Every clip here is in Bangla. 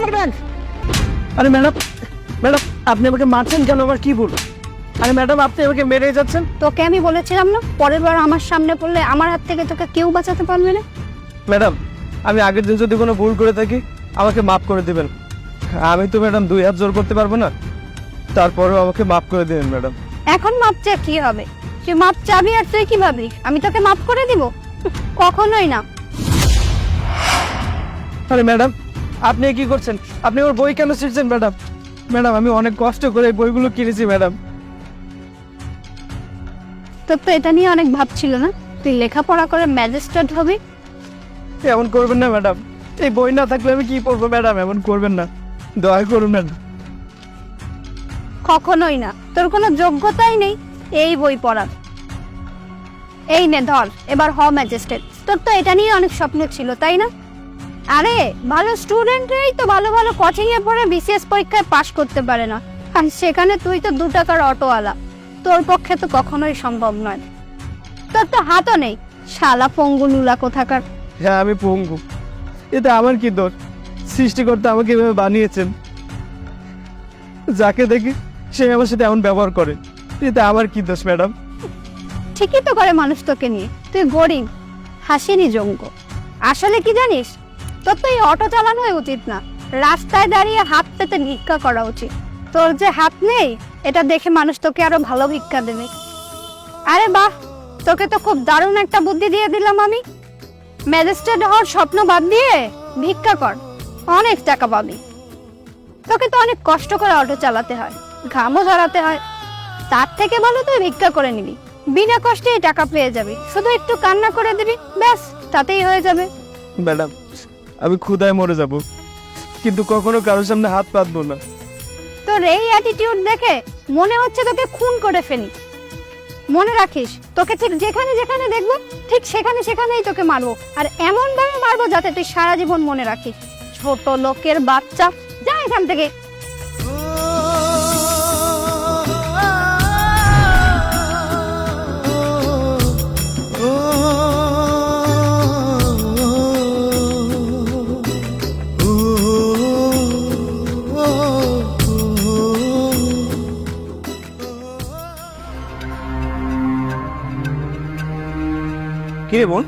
আমার ব্যাগ আরে ম্যাডাম ম্যাডাম আপনি আমাকে মারছেন কেন? আমার কি ভুল আরে ম্যাডাম আপনি আমাকে মেরে যাচ্ছেন। তোকে আমি বলেছিলাম না পরের বার আমার সামনে পড়লে আমার হাত থেকে তোকে কেউ বাঁচাতে পারবে না। ম্যাডাম আমি আগের দিন যদি কোনো ভুল করে থাকি আমাকে মাফ করে দেবেন। আমি তো ম্যাডাম দুই হাত জোর করতে পারব না। তারপরেও আমাকে মাফ করে দেবেন ম্যাডাম এখন মাপ চা কি হবে? তুই মাপ চাবি আর তুই কি ভাবি আমি তোকে মাপ করে দিব? কখনোই না। আরে ম্যাডাম আপনি কি করছেন? আপনি ওর বই কেন ছিঁড়ছেন ম্যাডাম? ম্যাডাম আমি অনেক কষ্ট করে এই বইগুলো কিনেছি ম্যাডাম। তোর তো এটা নিয়ে অনেক ভাবছিল না? তুই লেখাপড়া করে ম্যাজিস্ট্রেট হবি? এমন করবেন না ম্যাডাম। এই বই না থাকলে আমি কি পড়ব ম্যাডাম? এমন করবেন না। দয়া করুন ম্যাডাম। কখনোই না। তোর কোনো যোগ্যতাই নেই এই বই পড়ার। এই নে ধর এবার হ ম্যাজিস্ট্রেট। তোর তো এটা নিয়ে অনেক স্বপ্ন ছিল তাই না? আরে ভালো স্টুডেন্টরাই তো ভালো ভালো কোচিং এ পড়ে বিসিএস পরীক্ষায় পাশ করতে পারে না। আর সেখানে তুই তো দু টাকার অটোওয়ালা। তোর পক্ষে তো কখনোই সম্ভব নয়। তোর তো হাতও নেই। শালা পঙ্গুলুলা কোথাকার। হ্যাঁ আমি পঙ্গু। এতে আমার কি দোষ? সৃষ্টিকর্তা আমাকে এভাবে বানিয়েছেন। যাকে দেখি সে আমার সাথে এমন ব্যবহার করে। এতে আমার কি দোষ ম্যাডাম? ঠিকই তো করে মানুষ তোকে নিয়ে। তুই গরিব হাসিনি জঙ্গ। আসলে কি জানিস তোর তো এই অটো চালানোই উচিত না। রাস্তায় দাঁড়িয়ে হাত পেতে ভিক্ষা করা উচিত। তোর যে হাত নেই, এটা দেখে মানুষ তোকে আরও ভালো ভিক্ষা দেবে। আরে বাহ, তোকে তো খুব দারুণ একটা বুদ্ধি দিয়ে দিলাম আমি। ম্যাজিস্ট্রেট হওয়ার স্বপ্ন বাদ দিয়ে ভিক্ষা কর, অনেক টাকা পাবি। তোকে তো অনেক কষ্ট করে অটো চালাতে হয়, ঘামও ঝরাতে হয়। তার থেকে ভালো তুই ভিক্ষা করে নিবি। বিনা কষ্টে টাকা পেয়ে যাবি। শুধু একটু কান্না করে দিবি, ব্যাস, তাতেই হয়ে যাবে। ম্যাডাম আমি ক্ষুদায় মরে যাব। কিন্তু কখনো কারোর সামনে হাত পাতবো না। তোর এই অ্যাটিটিউড দেখে মনে হচ্ছে তোকে খুন করে ফেলি। মনে রাখিস, তোকে ঠিক যেখানে যেখানে দেখব, ঠিক সেখানে সেখানেই তোকে মারবো। আর এমন ভাবে মারবো যাতে তুই সারা জীবন মনে রাখিস। ছোট লোকের বাচ্চা, যা এখান থেকে কি রে বোন?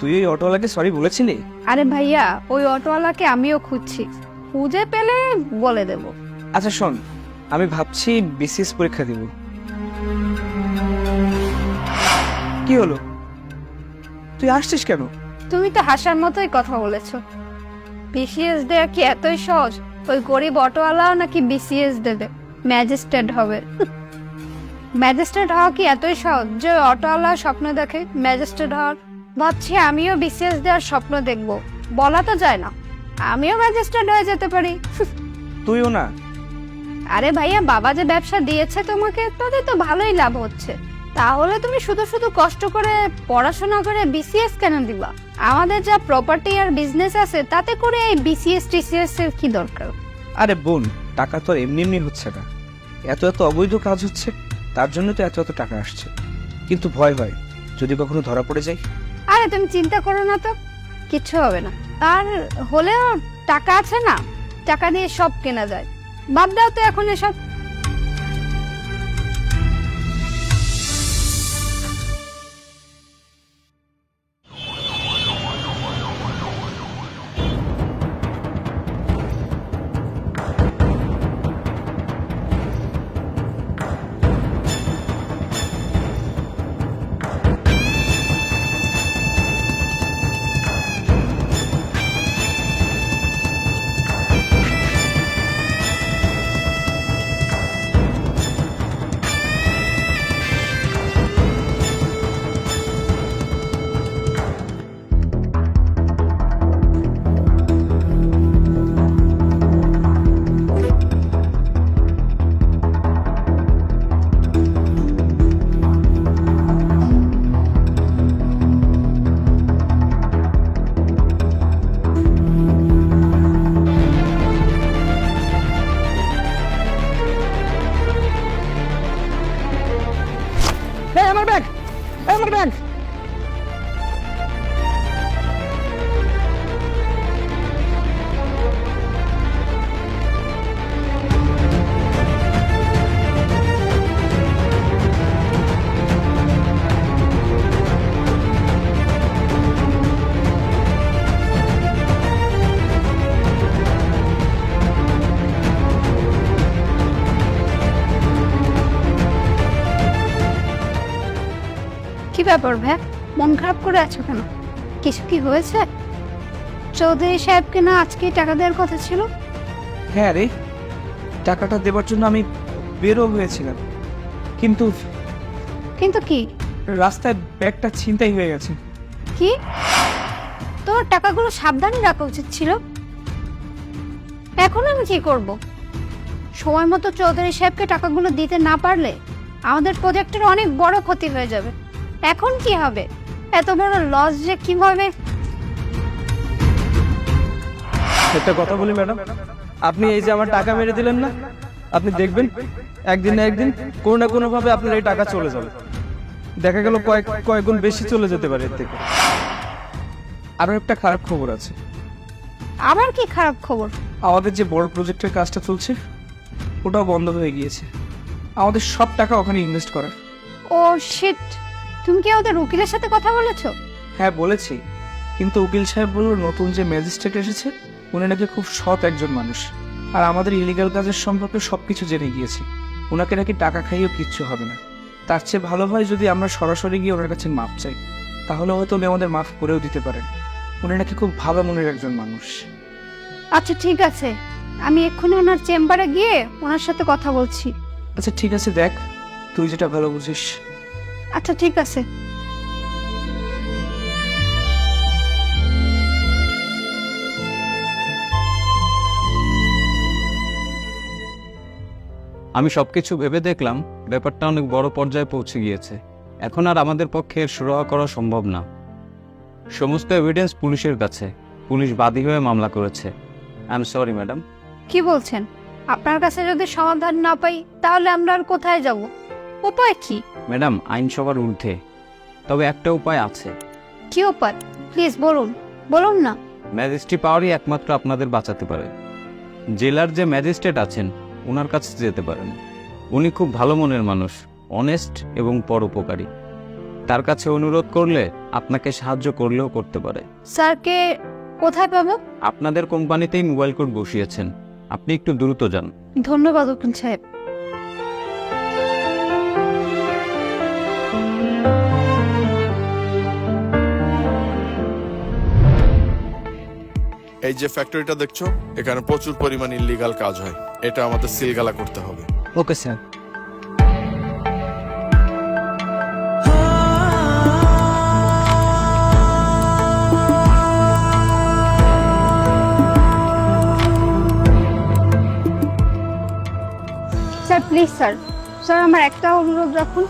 তুই ওই অটোওয়ালাকে সরি বলেছিলি? আরে ভাইয়া ওই অটোওয়ালাকে আমিও খুঁজছি। খুঁজে পেলে বলে দেবো। আচ্ছা শোন আমি ভাবছি বিসিএস পরীক্ষা দিব। কি হলো? তুই আসছিস কেন? তুমি তো হাসার মতোই কথা বলেছ। বিসিএস দেওয়া কি এতই সহজ? ওই গরিব অটোওয়ালাও নাকি বিসিএস দেবে? ম্যাজিস্ট্রেট হবে। ম্যাজিস্ট্রেট হওয়া কি এতই সহজ যে অটোওয়ালা স্বপ্ন দেখে ম্যাজিস্ট্রেট হওয়ার? ভাবছি আমিও বিসিএস দেওয়ার স্বপ্ন দেখব। বলা তো যায় না। আমিও ম্যাজিস্ট্রেট হয়ে যেতে পারি। তুইও না। আরে ভাইয়া বাবা যে ব্যবসা দিয়েছে তোমাকে তাতে তো ভালোই লাভ হচ্ছে। তাহলে তুমি শুধু শুধু কষ্ট করে পড়াশোনা করে বিসিএস কেন দিবা? আমাদের যা প্রপার্টি আর বিজনেস আছে তাতে করে এই বিসিএস টিসিএস এর কি দরকার? আরে বোন টাকা তো এমনি এমনি হচ্ছে না। এত এত অবৈধ কাজ হচ্ছে তার জন্য তো এত এত টাকা আসছে। কিন্তু ভয় হয়, যদি কখনো ধরা পড়ে যাই আরে, তুমি চিন্তা করো না তো। কিচ্ছু হবে না। আর হলেও টাকা আছে না। টাকা দিয়ে সব কেনা যায়। বাদ দাও তো এখন এসব। ব্যাপার ভাই? মন খারাপ করে আছো কেন? কিছু কি হয়েছে? চৌধুরী সাহেবকে না আজকে টাকা দেওয়ার কথা ছিল? হ্যাঁ রে টাকাটা দেবার জন্য আমি বেরো হয়েছিলাম। কিন্তু কিন্তু কি? রাস্তায় ব্যাগটা ছিনতাই হয়ে গেছে। কি? তোমার টাকাগুলো সাবধানে রাখা উচিত ছিল। এখন আমি কি করব? সময় মতো চৌধুরী সাহেবকে টাকাগুলো দিতে না পারলে আমাদের প্রজেক্টের অনেক বড় ক্ষতি হয়ে যাবে। এখন কি হবে? এত বড় লস যে কীভাবে? একটা কথা বলি ম্যাডাম। আপনি এই যে আমার টাকা মেরে দিলেন না আপনি দেখবেন একদিন না একদিন কোনো না কোনো ভাবে আপনার এই টাকা চলে যাবে। দেখা গেল কয়েক কয়েক গুণ বেশি চলে যেতে পারে এর থেকে। আরও একটা খারাপ খবর আছে। আবার কি খারাপ খবর? আমাদের যে বড় প্রজেক্টের কাজটা চলছে ওটাও বন্ধ হয়ে গিয়েছে। আমাদের সব টাকা ওখানে ইনভেস্ট করার। ও শিট তুমি কি ওদের উকিলের সাথে কথা বলেছ? হ্যাঁ বলেছি। কিন্তু উকিল সাহেব বলল নতুন যে ম্যাজিস্ট্রেট এসেছে উনি নাকি খুব সৎ একজন মানুষ। আর আমাদের ইলিগাল কাজের সম্পর্কে সব কিছু জেনে গিয়েছে। ওনাকে নাকি টাকা খাইয়েও কিচ্ছু হবে না। তার চেয়ে ভালো হয় যদি আমরা সরাসরি গিয়ে ওনার কাছে মাপ চাই। তাহলে হয়তো উনি আমাদের মাফ করেও দিতে পারেন। উনি নাকি খুব ভালো মনের একজন মানুষ। আচ্ছা ঠিক আছে। আমি এক্ষুনি ওনার চেম্বারে গিয়ে ওনার সাথে কথা বলছি। আচ্ছা ঠিক আছে দেখ। তুই যেটা ভালো বুঝিস। আচ্ছা ঠিক আছে। আমি সবকিছু ভেবে দেখলাম ব্যাপারটা অনেক বড় পর্যায়ে পৌঁছে গিয়েছে। এখন আর আমাদের পক্ষে এর সুরাহা করা সম্ভব না। সমস্ত এভিডেন্স পুলিশের কাছে। পুলিশ বাদী হয়ে মামলা করেছে। আই এম সরি ম্যাডাম কি বলছেন? আপনার কাছে যদি সমাধান না পাই তাহলে আমরা আর কোথায় যাব? উপায় কি? ম্যাডাম আইন সবার ঊর্ধ্বে। তবে একটা উপায় আছে। কি উপায়? প্লিজ বলুন। বলুন না। ম্যাজিস্ট্রি পাওয়ারই একমাত্র আপনাদের বাঁচাতে পারে। জেলার যে ম্যাজিস্ট্রেট আছেন ওনার কাছে যেতে পারেন। উনি খুব ভালো মনের মানুষ অনেস্ট এবং পরোপকারী। তার কাছে অনুরোধ করলে আপনাকে সাহায্য করলেও করতে পারে। স্যারকে কোথায় পাবো? আপনাদের কোম্পানিতেই মোবাইল কোড বসিয়েছেন। আপনি একটু দ্রুত যান। ধন্যবাদ উকিল সাহেব। এই যে ফ্যাক্টরিটা দেখছ এখানে প্রচুর পরিমাণ ইলিগাল কাজ হয়। এটা আমাদের সিলগালা করতে হবে। Okay sir. Sir please sir. Sir আমার একটা অনুরোধ রাখুন।